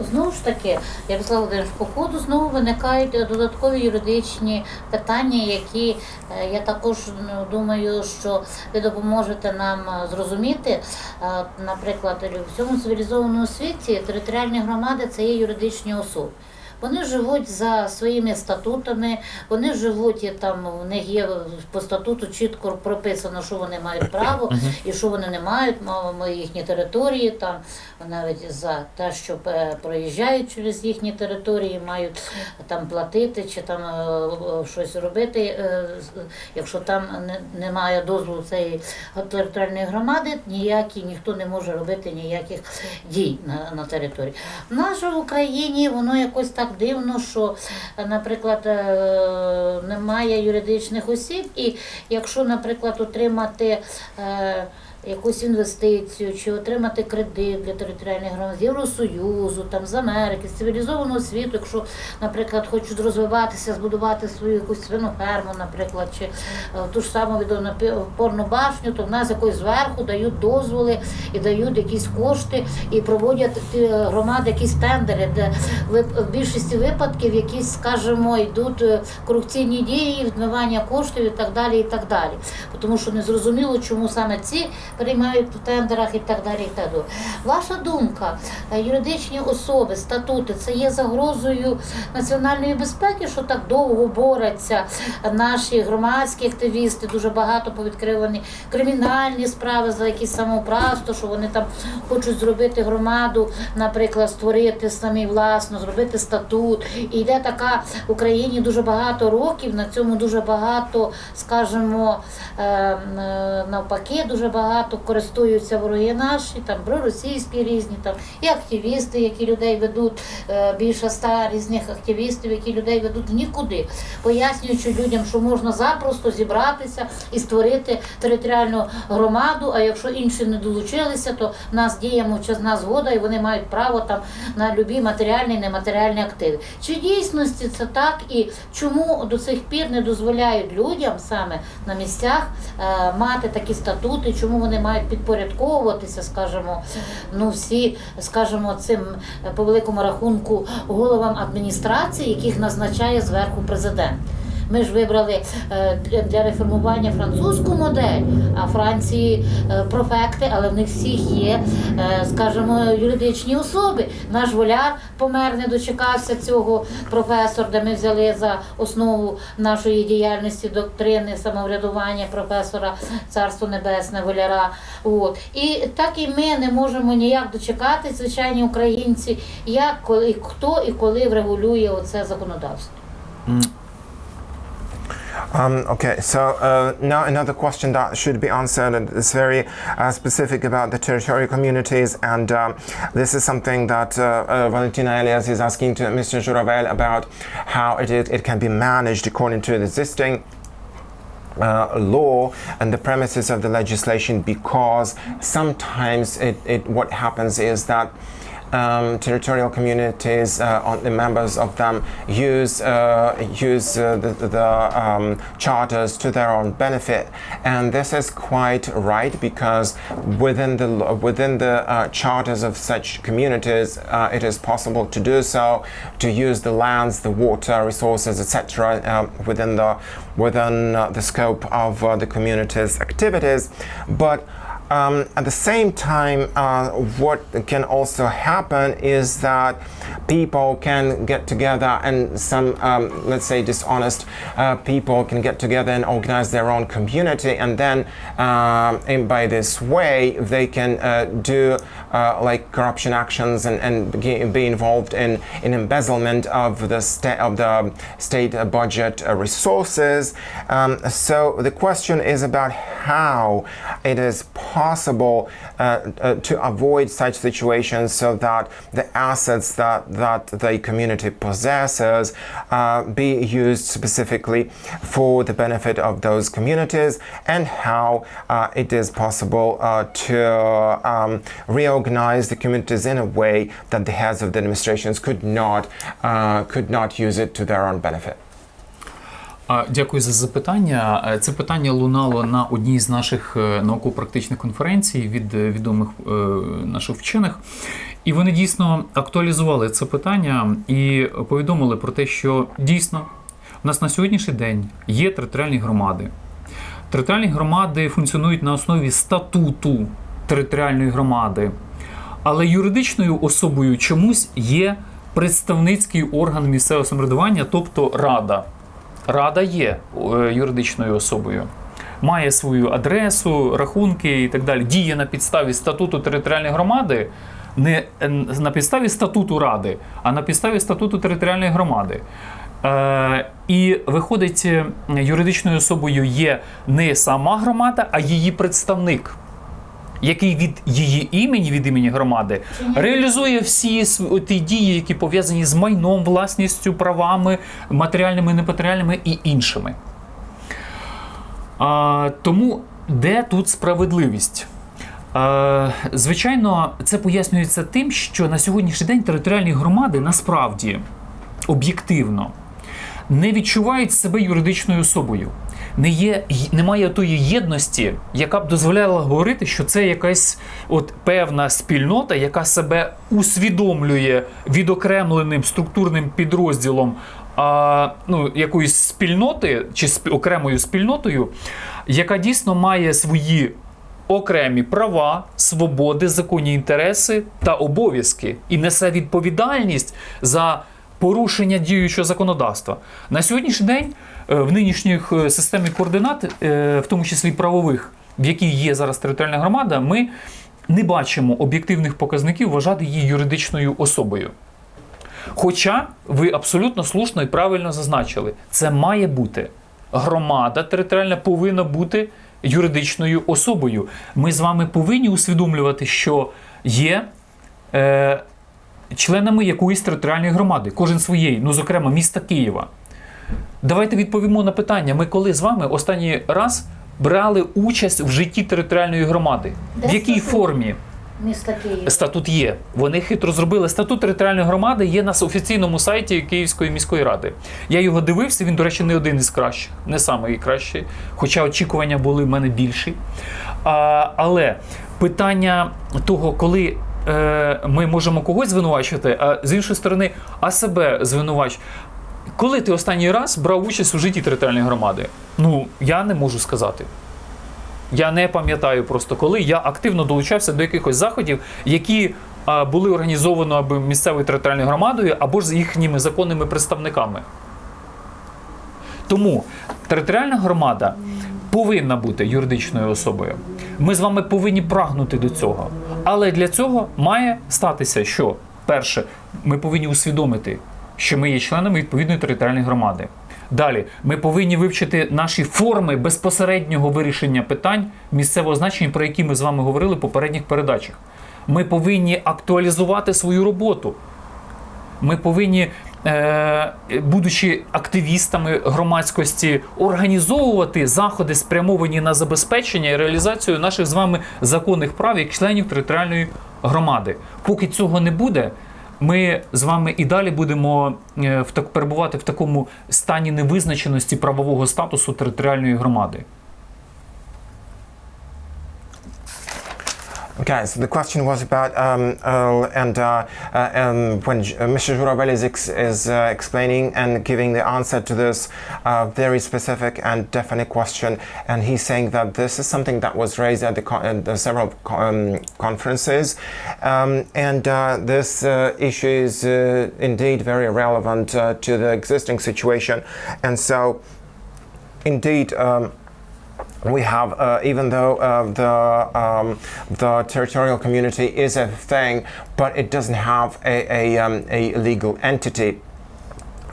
Знову ж таки, Ярослав Володимирович, по ходу знову виникають е, додаткові юридичні питання, які е, я також ну, думаю, що ви допоможете нам е, зрозуміти. Наприклад, в цьому цивілізованому світі територіальні громади це є юридичні особи. Вони живуть за своїми статутами, вони живуть і там, у них є по статуту чітко прописано, що вони мають право і що вони не мають, мовимо їхні території, там навіть за те, що е, проїжджають через їхні території, мають там платити чи там е, щось робити, е, якщо там немає дозволу цієї територіальної громади, ніякі ніхто не може робити ніяких дій на, на території. В нас в Україні воно якось так дивно, що, е, наприклад, е, немає юридичних осіб, і якщо, наприклад, отримати. Е, Якусь інвестицію чи отримати кредит для територіальних громад з Євросоюзу, там з Америки, з цивілізованого світу, якщо, наприклад, хочуть розвиватися, збудувати свою якусь свиноферму, наприклад, чи е, ту ж саму відому опорну башню, то в нас якось зверху дають дозволи і дають якісь кошти і проводять громади якісь тендери, де в більшості випадків якісь, скажімо, йдуть е, корупційні дії, відмивання коштів і так далі. і так далі. Тому що не зрозуміло, чому саме ці приймають в тендерах і так далі. І так далі. Ваша думка, е, юридичні особи, статути це є загрозою національної безпеки, що так довго борються наші громадські активісти, дуже багато повідкривані кримінальні справи за якісь самоуправство, що вони там хочуть зробити громаду, наприклад, створити самі власно, зробити статут. І йде така в Україні дуже багато років. На цьому дуже багато, скажімо, е, е, навпаки, дуже багато користуються вороги наші, там проросійські різні, там і активісти, які людей ведуть, е, більше ста різних активістів, які людей ведуть нікуди, пояснюючи людям, що можна запросто зібратися і створити територіальну громаду. А якщо інші не долучилися, то в нас діє мовчазна згода, і вони мають право там на любі матеріальні і нематеріальні активи. Чи дійсності це так, і чому до цих пір не дозволяють людям саме на місцях е, мати такі статути, чому вони мають підпорядковуватися, скажімо, ну всі, скажімо, цим по великому рахунку головам адміністрації, яких назначає зверху президент. Ми ж вибрали е, для- реформування французьку модель, а Франції е, профекти, але в них всіх є, е, скажімо, юридичні особи. Наш воляр помер, не дочекався цього професор, де ми взяли за основу нашої діяльності доктрини самоврядування професора Царство Небесне воляра. От. І так і ми не можемо ніяк дочекати, звичайні українці, як коли хто і коли врегулює оце законодавство. Um, okay, so uh, now another question that should be answered, and it's very uh, specific about the territorial communities, and um, this is something that uh, uh, Valentina Elias is asking to Mr. Juravel about how it, is, it can be managed according to the existing uh, law and the premises of the legislation because sometimes it, it what happens is that um, territorial communities uh, on the members of them use uh, use uh, the, the um, charters to their own benefit. And this is quite right because within the within the charters of such communities it is possible to do so to use the lands the water resources etc uh, within the within the scope of the community's activities. But um, at the same time, uh, what can also happen is that people can get together and some, um, let's say, dishonest uh, people can get together and organize their own community, and then and by this way they can uh, do uh, like corruption actions and, and be- involved in, in embezzlement of the sta- of the state uh, budget uh, resources. Um, so the question is about how it is possible uh, uh, to avoid such situations so that the assets that, that the community possesses uh, be used specifically for the benefit of those communities and how it is possible to um, reorganize the communities in a way that the heads of the administrations could not uh, could not use it to their own benefit. Дякую за запитання. Е, Це питання лунало на одній з наших е, науково-практичних конференцій від е, відомих наших вчених. І вони дійсно актуалізували це питання і повідомили про те, що дійсно у нас на сьогоднішній день є територіальні громади. Територіальні громади функціонують на основі статуту територіальної громади, але юридичною особою чомусь є представницький орган місцевого самоврядування, тобто рада. Рада є е, юридичною особою. Має свою адресу, рахунки і так далі. Діє на підставі статуту територіальної громади, не е, на підставі статуту ради, а на підставі статуту територіальної громади. Е, і виходить, е, юридичною особою є не сама громада, а її представник, який від її імені, від імені громади, реалізує всі ті дії, які пов'язані з майном, власністю, правами, матеріальними, нематеріальними і іншими. А, тому де тут справедливість? Е, звичайно, це пояснюється тим, що на сьогоднішній день територіальні громади насправді об'єктивно не відчувають себе юридичною особою. Не є, немає тої єдності, яка б дозволяла говорити, що це якась от певна спільнота, яка себе усвідомлює відокремленим структурним підрозділом а, ну, якоїсь спільноти чи спі- окремою спільнотою, яка дійсно має свої окремі права, свободи, законні інтереси та обов'язки і несе відповідальність за порушення діючого законодавства. На сьогоднішній день в нинішніх е, системі координат, е, в тому числі правових, в якій є зараз територіальна громада, ми не бачимо об'єктивних показників вважати її юридичною особою. Хоча ви абсолютно слушно і правильно зазначили, це має бути громада територіальна повинна бути юридичною особою. Ми з вами повинні усвідомлювати, що є е, членами якоїсь територіальної громади, кожен своєї, ну зокрема міста Києва. Давайте відповімо на питання. Ми коли з вами останній раз брали участь в житті територіальної громади? Де в якій статут? формі? Міста Києва. Статут є. Вони хитро зробили. Статут територіальної громади є на офіційному сайті Київської міської ради. Я його дивився. Він, до речі, не один із кращих, не самий кращий, хоча очікування були в мене більші. А, але питання того, коли. е, Ми можемо когось звинувачувати, а з іншої сторони, а себе звинувач. Коли ти останній раз брав участь у житті територіальної громади? Ну, я не можу сказати. Я не пам'ятаю просто коли я активно долучався до якихось заходів, які а, були організовані або місцевою територіальною громадою, або ж з їхніми законними представниками. Тому територіальна громада повинна бути юридичною особою. Ми з вами повинні прагнути до цього. Але для цього має статися, що перше, ми повинні усвідомити, що ми є членами відповідної територіальної громади. Далі ми повинні вивчити наші форми безпосереднього вирішення питань місцевого значення, про які ми з вами говорили в попередніх передачах. Ми повинні актуалізувати свою роботу. Ми повинні, е, будучи активістами громадськості, організовувати заходи, спрямовані на забезпечення і реалізацію наших з вами законних прав як членів територіальної громади. Поки цього не буде, ми з вами і далі будемо е, перебувати в такому стані невизначеності правового статусу територіальної громади. Okay, so the question was about, um, and uh, uh, um, when uh, Mr. Juravel is, ex- is uh, explaining and giving the answer to this uh, very specific and definite question, and he's saying that this is something that was raised at the, the several um, conferences, um, and this issue is indeed very relevant to the existing situation, and so indeed. We have, uh, even though uh, the um, the territorial community is a thing, but it doesn't have a a, um, a legal entity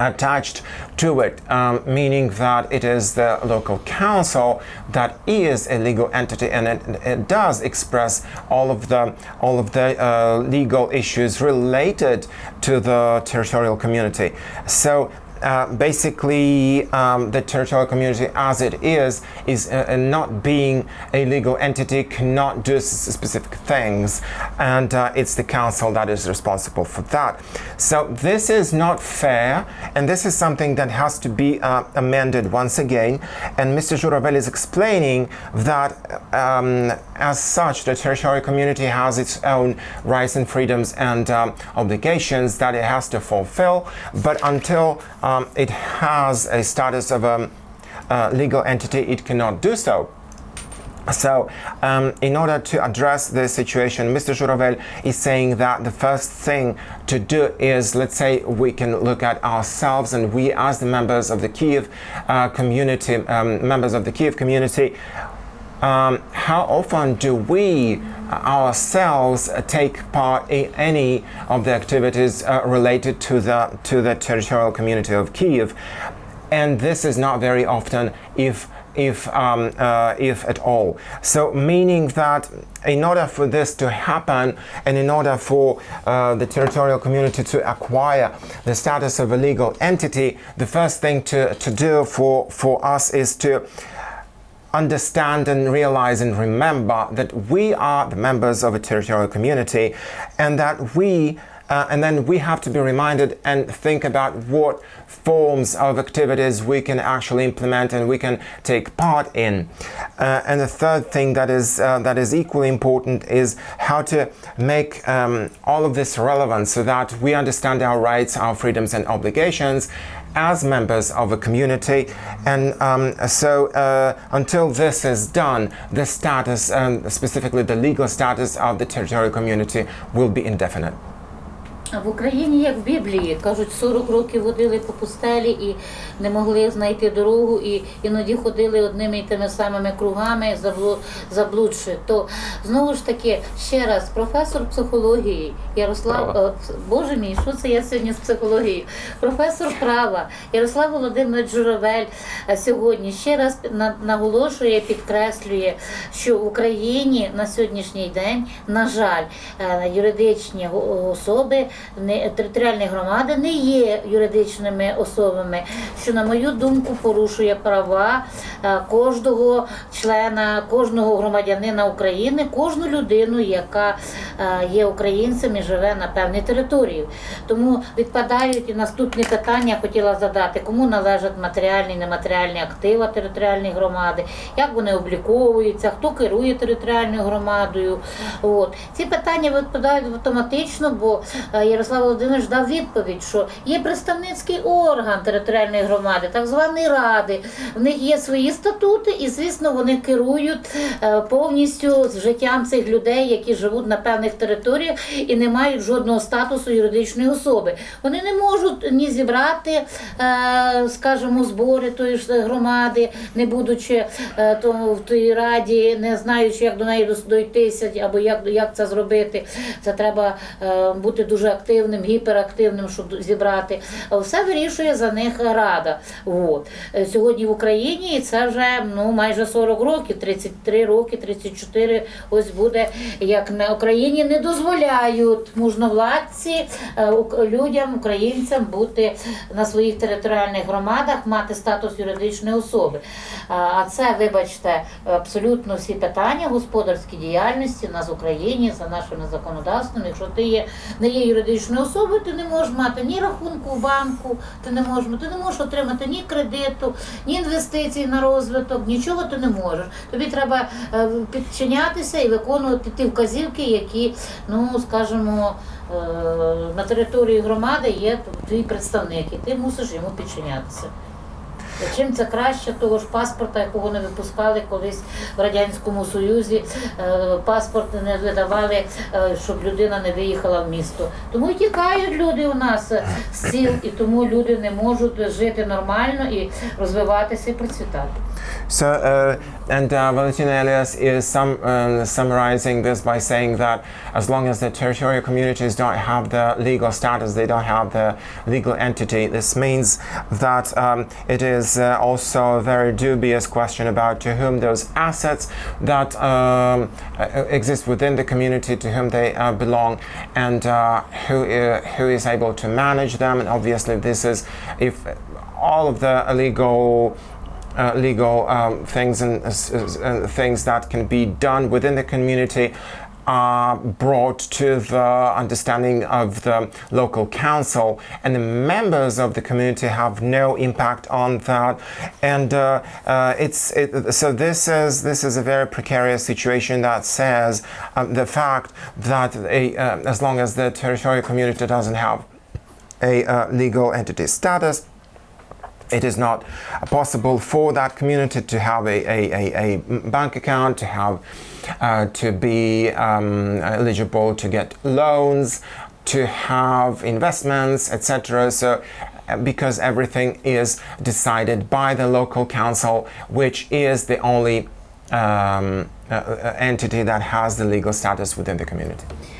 attached to it, um, meaning that it is the local council that is a legal entity, and it, it does express all of the all of the uh, legal issues related to the territorial community. So uh, basically um, the territorial community as it is is uh, uh, not being a legal entity cannot do specific things. And uh, it's the council that is responsible for that. So this is not fair and this is something that has to be uh, amended once again. And mr Juravel is explaining that um, as such the territorial community has its own rights and freedoms and um, obligations that it has to fulfill. But until um, it has a status of a uh, legal entity it cannot do so so, um, in order to address this situation, Mr. Juravel is saying that the first thing to do is, let's say, we can look at ourselves and we, as the members of the Kiev uh, community, um, members of the Kiev community, um, how often do we ourselves take part in any of the activities uh, related to the to the territorial community of Kiev? And this is not very often, if if um, uh, if at all. So meaning that in order for this to happen, and in order for uh, the territorial community to acquire the status of a legal entity, the first thing to, to do for for us is to understand and realize and remember that we are the members of a territorial community and that we uh, and then we have to be reminded and think about what forms of activities we can actually implement and we can take part in. Uh, and the third thing that is uh, that is equally important is how to make um, all of this relevant so that we understand our rights, our freedoms, and obligations as members of a community. And um, so, uh, until this is done, the status, um, specifically the legal status of the territorial community, will be indefinite. В Україні, як в Біблії, кажуть, 40 років водили по пустелі і не могли знайти дорогу, і іноді ходили одними і тими самими кругами, заблу- заблудши. То знову ж таки, ще раз, професор психології Ярослав, Права. е, Боже мій, що це я сьогодні з психологією? Професор права Ярослав Володимирович Журавель е, сьогодні ще раз наголошує, підкреслює, що в Україні на сьогоднішній день, на жаль, е, юридичні особи, не територіальні громади не є юридичними особами, що, на мою думку, порушує права е, кожного члена, кожного громадянина України, кожну людину, яка е, є українцем і живе на певній території. Тому відпадають і наступні питання хотіла задати, кому належать матеріальні і нематеріальні актива територіальної громади, як вони обліковуються, хто керує територіальною громадою. От. Ці питання відпадають автоматично, бо е, Ярослав Володимирович дав відповідь, що є представницький орган територіальної громади, так звані ради. В них є свої статути, і звісно, вони керують е, повністю з життям цих людей, які живуть на певних територіях і не мають жодного статусу юридичної особи. Вони не можуть ні зібрати, е, скажімо, збори тої ж громади, не будучи е, в тій раді, не знаючи, як до неї дойтися або як, це зробити. Це треба бути дуже активним, гіперактивним, щоб зібрати. Все вирішує за них рада. От. Е, Сьогодні в Україні це вже ну, майже 40 років, 33 роки, 34 ось буде, як на Україні не дозволяють мужновладці е, людям, українцям бути на своїх територіальних громадах, мати статус юридичної особи. А а це, вибачте, абсолютно всі питання господарської діяльності у нас в Україні за нашими законодавством. Якщо ти є не є юридичною особою, ти не можеш мати ні рахунку в банку, ти не можеш, ти не можеш отримати ні кредиту, ні інвестицій на розвиток, нічого ти не можеш. Тобі треба е, підчинятися і виконувати ті вказівки, які, ну скажімо, е, на території громади є твій представник, і ти мусиш йому підчинятися. Чим це краще того ж паспорта, якого не випускали колись в Радянському Союзі, е, паспорт не видавали, е, щоб людина не виїхала в місто. Тому тікають люди у нас е, з сіл, і тому люди не можуть жити нормально і розвиватися і процвітати. So, uh, and uh, Valentina Elias is some, um, summarizing this by saying that as long as the territorial communities don't have the legal status, they don't have the legal entity, this means that um, it is uh, also a very dubious question about to whom those assets that um, uh, exist within the community, to whom they uh, belong, and uh, who, uh, who is able to manage them. And obviously, this is if all of the legal uh, legal um, things and uh, uh, things that can be done within the community are brought to the understanding of the local council. And the members of the community have no impact on that. And uh, uh, it's it, so this is this is a very precarious situation that says um, the fact that a, uh, as long as the territorial community doesn't have a uh, legal entity status it is not possible for that community to have a, a, a, a bank account, to have uh, to be um, eligible to get loans, to have investments, etc. So, uh, because everything is decided by the local council, which is the only um, uh, uh, entity that has the legal status within the community.